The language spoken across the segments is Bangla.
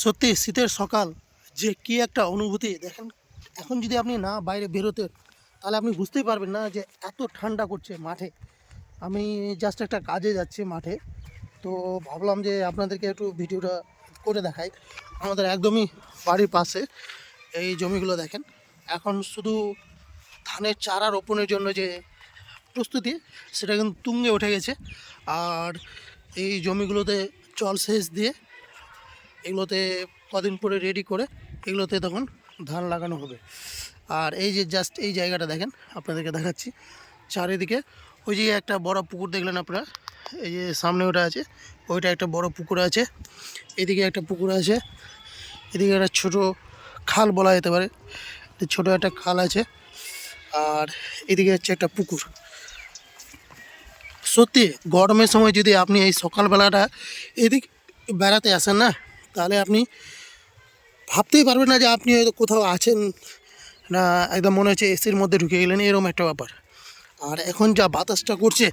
সত্যি শীতের সকাল, যে কি একটা অনুভূতি। দেখেন, এখন যদি আপনি না বাইরে বেরোতে, তাহলে আপনি বুঝতেই পারবেন না যে এত ঠান্ডা করছে মাঠে। আমি জাস্ট একটা কাজে যাচ্ছি মাঠে, তো ভাবলাম যে আপনাদেরকে একটু ভিডিওটা করে দেখাই। আমাদের একদমই বাড়ির পাশে এই জমিগুলো দেখেন। এখন শুধু ধানের চারা রোপণের জন্য যে প্রস্তুতি, সেটা কিন্তু তুঙ্গে উঠে গেছে। আর এই জমিগুলোতে জল সেচ দিয়ে এগুলোতে কদিন পরে রেডি করে এগুলোতে তখন ধান লাগানো হবে। আর এই যে জাস্ট এই জায়গাটা দেখেন, আপনাদেরকে দেখাচ্ছি। চারিদিকে ওই যে একটা বড় পুকুর দেখলেন আপনারা? এই যে সামনে ওটা আছে, ওইটা একটা বড় পুকুর আছে, এদিকে একটা পুকুর আছে, এদিকে একটা ছোট খাল বলা যেতে পারে ছোট একটা খাল আছে, আর এদিকে হচ্ছে একটা পুকুর। সত্যি গরমের সময় যদি আপনি এই সকালবেলাটা এদিক বেড়াতে আসেন না তাহলে আপনি ভাবতেই পারবেন না যে আপনি হয়তো কোথাও আছেন না, একদম মনে হচ্ছে এসির মধ্যে ঢুকে গেলেন, এরকম একটা ব্যাপার। আর এখন যা বাতাসটা করছে,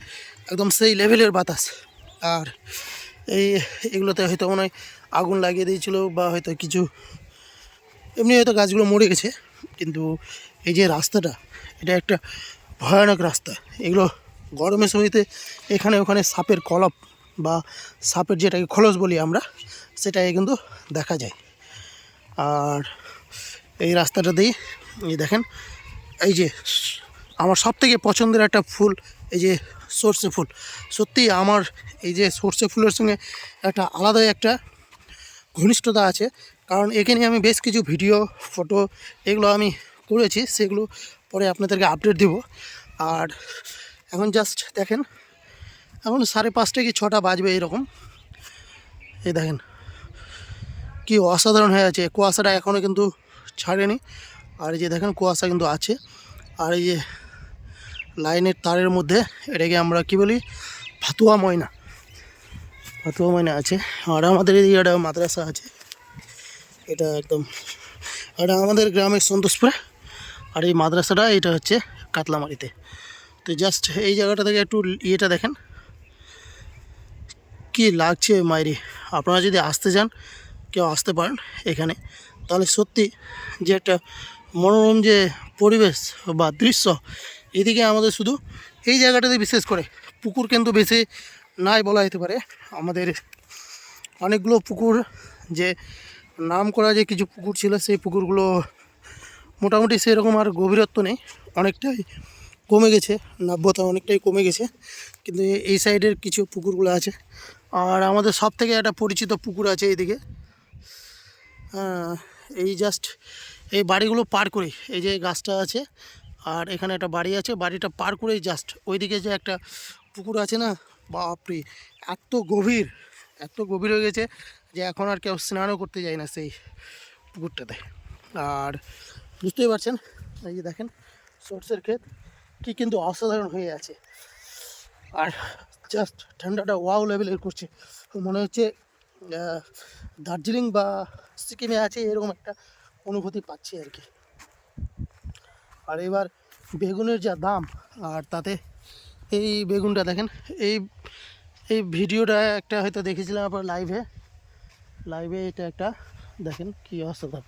একদম সেই লেভেলের বাতাস। আর এই, এগুলোতে হয়তো মনে হয় আগুন লাগিয়ে দিয়েছিল বা হয়তো কিছু, এমনি হয়তো গাছগুলো মরে গেছে। কিন্তু এই যে রাস্তাটা, এটা একটা ভয়ানক রাস্তা। এগুলো গরমের সময়তে এখানে ওখানে সাপের কলপ বা সাপের যেটাকে খলস বলি আমরা, সেটাকে কিন্তু দেখা যায়। আর এই রাস্তাটা দিয়ে, এই দেখেন, এই যে আমার সব থেকে পছন্দের একটা ফুল, এই যে সর্ষে ফুল। সত্যি আমার এই যে সর্ষে ফুলের সঙ্গে একটা আলাদাই একটা ঘনিষ্ঠতা আছে, কারণ একে নিয়ে আমি বেশ কিছু ভিডিও, ফটো এগুলো আমি করেছি, সেগুলো পরে আপনাদেরকে আপডেট দেব। আর এখন জাস্ট দেখেন এখন সাড়ে পাঁচটা কি ছটা বাজবে এরকম? এই দেখেন, কি অসাধারণ হয়ে আছে। কুয়াশাটা এখনও কিন্তু ছাড়েনি। আর এই যে দেখেন, কুয়াশা কিন্তু আছে। আর এই যে লাইনের তারের মধ্যে এটাকে আমরা কি বলি? ফাতুয়া ময়না। ফাতুয়া ময়না আছে। আর আমাদের এই একটা মাদ্রাসা আছে। এটা একদম, এটা আমাদের গ্রামের সন্তোষপুরে। আর এই মাদ্রাসাটা, এটা হচ্ছে কাতলামারিতে। তো জাস্ট এই জায়গাটা থেকে একটু ইয়েটা দেখেন। কি লাগছে মাইরি? আপনারা যদি আসতে চান, কেউ আসতে পারেন এখানে। তাহলে সত্যি যে একটা মনোরম যে পরিবেশ বা দৃশ্য, এদিকে আমাদের শুধু এই জায়গাটাতে বিশেষ করে পুকুর কিন্তু বেশি নাই বলা যেতে পারে। আমাদের অনেকগুলো পুকুর, যে নাম করা যে কিছু পুকুর ছিল, সেই পুকুরগুলো মোটামুটি সেরকম আর গভীরত্ব নেই। অনেকটাই কমে গেছে, নাব্যতা অনেকটাই কমে গেছে। কিন্তু এই সাইডের কিছু পুকুরগুলো আছে আর আমাদের সব থেকে একটা পরিচিত পুকুর আছে এইদিকে। এই জাস্ট এই বাড়িগুলো পার করে, এই যে গাছটা আছে, আর এখানে একটা বাড়ি আছে, বাড়িটা পার করেই জাস্ট ওইদিকে যে একটা পুকুর আছে না, বাপরে, এত গভীর এত গভীর হয়ে গেছে যে এখন আর কেউ স্নানও করতে যায় না সেই পুকুরটাতে। আর বুঝতেই পারছেন, এই যে দেখেন, সর্ষের ক্ষেত, কি কিন্তু অসাধারণ হয়ে আছে। আর জাস্ট ঠান্ডাটা ওয়াও লেভেলের করছে। মনে হচ্ছে দার্জিলিং বা সিকিমে আছে এরকম একটা অনুভূতি পাচ্ছি আর কি। আর এবার বেগুনের যা দাম, আর তাতে এই বেগুনটা দেখেন, এই এই ভিডিওটা একটা হয়তো দেখেছিলাম আপনার লাইভে লাইভে এটা একটা, দেখেন কি অবস্থা দাম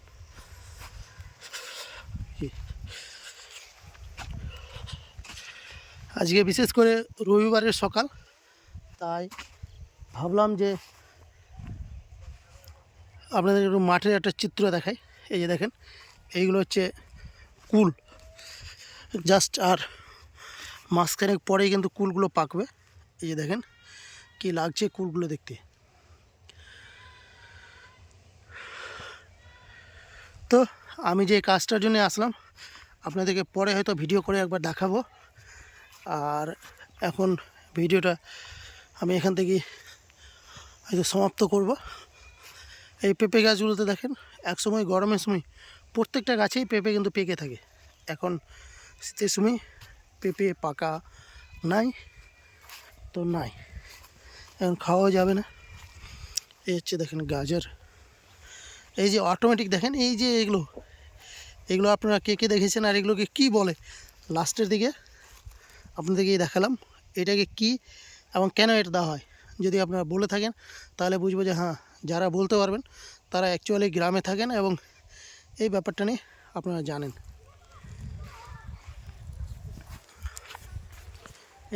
আজকে বিশেষ করে রবিবারের সকাল তাই ভাবলাম যে আপনাদের একটু মাঠের একটা চিত্র দেখাই। এই যে দেখেন, এইগুলো হচ্ছে কুল। জাস্ট আর মাঝখানেক পরেই কিন্তু কুলগুলো পাকবে। এই যে দেখেন, কি লাগছে কুলগুলো দেখতে। তো আমি যে কাজটার জন্য আসলাম, আপনাদেরকে পরে হয়তো ভিডিও করে একবার দেখাবো। আর এখন ভিডিওটা আমি এখান থেকে হয়তো সমাপ্ত করব। এই পেঁপে গাছগুলোতে দেখেন, এক সময় গরমের সময় প্রত্যেকটা গাছেই পেঁপে কিন্তু পেকে থাকে। এখন শীতের সময় পেঁপে পাকা নাই, তো নাই। এখন খাওয়াও যাবে না। এই হচ্ছে দেখেন গাজর। এই যে অটোমেটিক দেখেন, এই যে এগুলো এগুলো আপনারা কে কে দেখেছেন আর এগুলোকে কি বলে? লাস্টের দিকে আপনাদেরকে দেখালাম, এটাকে কি এবং কেন এটা দেওয়া হয়? যদি আপনারা বলে থাকেন, তাহলে বুঝব যে হ্যাঁ যারা বলতে পারবেন, তারা অ্যাকচুয়ালি গ্রামে থাকেন এবং এই ব্যাপারটা নিয়ে আপনারা জানেন।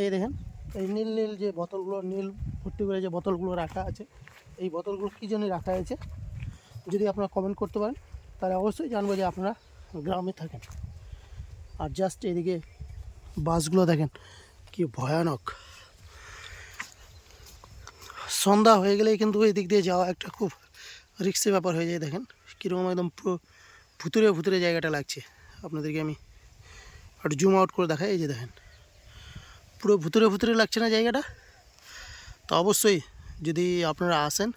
এই দেখেন, এই নীল নীল যে বোতলগুলো, নীল ভর্তি করে যে বোতলগুলো রাখা আছে, এই বোতলগুলো কী জন্য রাখা হয়েছে? যদি আপনারা কমেন্ট করতে পারেন, তাহলে অবশ্যই জানব যে আপনারা গ্রামে থাকেন। আর জাস্ট এদিকে বাসগুলো দেখেন, কি ভয়ানক। সন্ধ্যা হয়ে গেলেই কিন্তু ওই দিক দিয়ে যাওয়া একটা খুব রিক্সের ব্যাপার হয়ে যায়, দেখেন। কীরকম একদম পুরো ভুতুরে ভুতুরে জায়গাটা লাগছে। আপনাদেরকে আমি একটু জুম আউট করে দেখাই, এই যে দেখেন। পুরো ভুতুরে ভুতুরে লাগছে না জায়গাটা? তো অবশ্যই যদি আপনারা আসেন,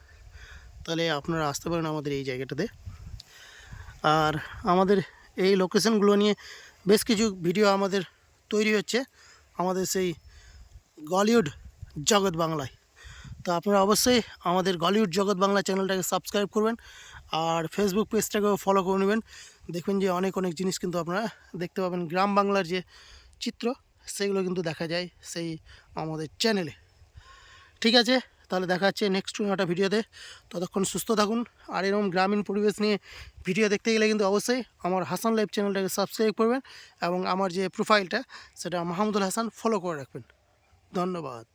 তাহলে আপনারা আসতে পারেন আমাদের এই জায়গাটাতে। আর আমাদের এই লোকেশনগুলো নিয়ে বেশ কিছু ভিডিও আমাদের তৈরি হচ্ছে, আমাদের সেই গলিউড জগৎ বাংলায়। তো আপনারা অবশ্যই আমাদের গলিউড জগৎ বাংলা চ্যানেলটাকে সাবস্ক্রাইব করবেন আর ফেসবুক পেজটাকেও ফলো করে নেবেন। দেখবেন যে অনেক অনেক জিনিস কিন্তু আপনারা দেখতে পাবেন। গ্রাম বাংলার যে চিত্র, সেগুলো কিন্তু দেখা যায় সেই আমাদের চ্যানেলে ঠিক আছে? তাহলে দেখা যাচ্ছে নেক্সট একটা ভিডিওতে ততক্ষণ সুস্থ থাকুন। আর এরকম গ্রামীণ পরিবেশ নিয়ে ভিডিও দেখতে গেলে কিন্তু অবশ্যই আমার হাসান লাইভ চ্যানেলটাকে সাবস্ক্রাইব করবেন এবং আমার যে প্রোফাইলটা সেটা মাহমুদুল হাসান ফলো করে রাখবেন। ধন্যবাদ।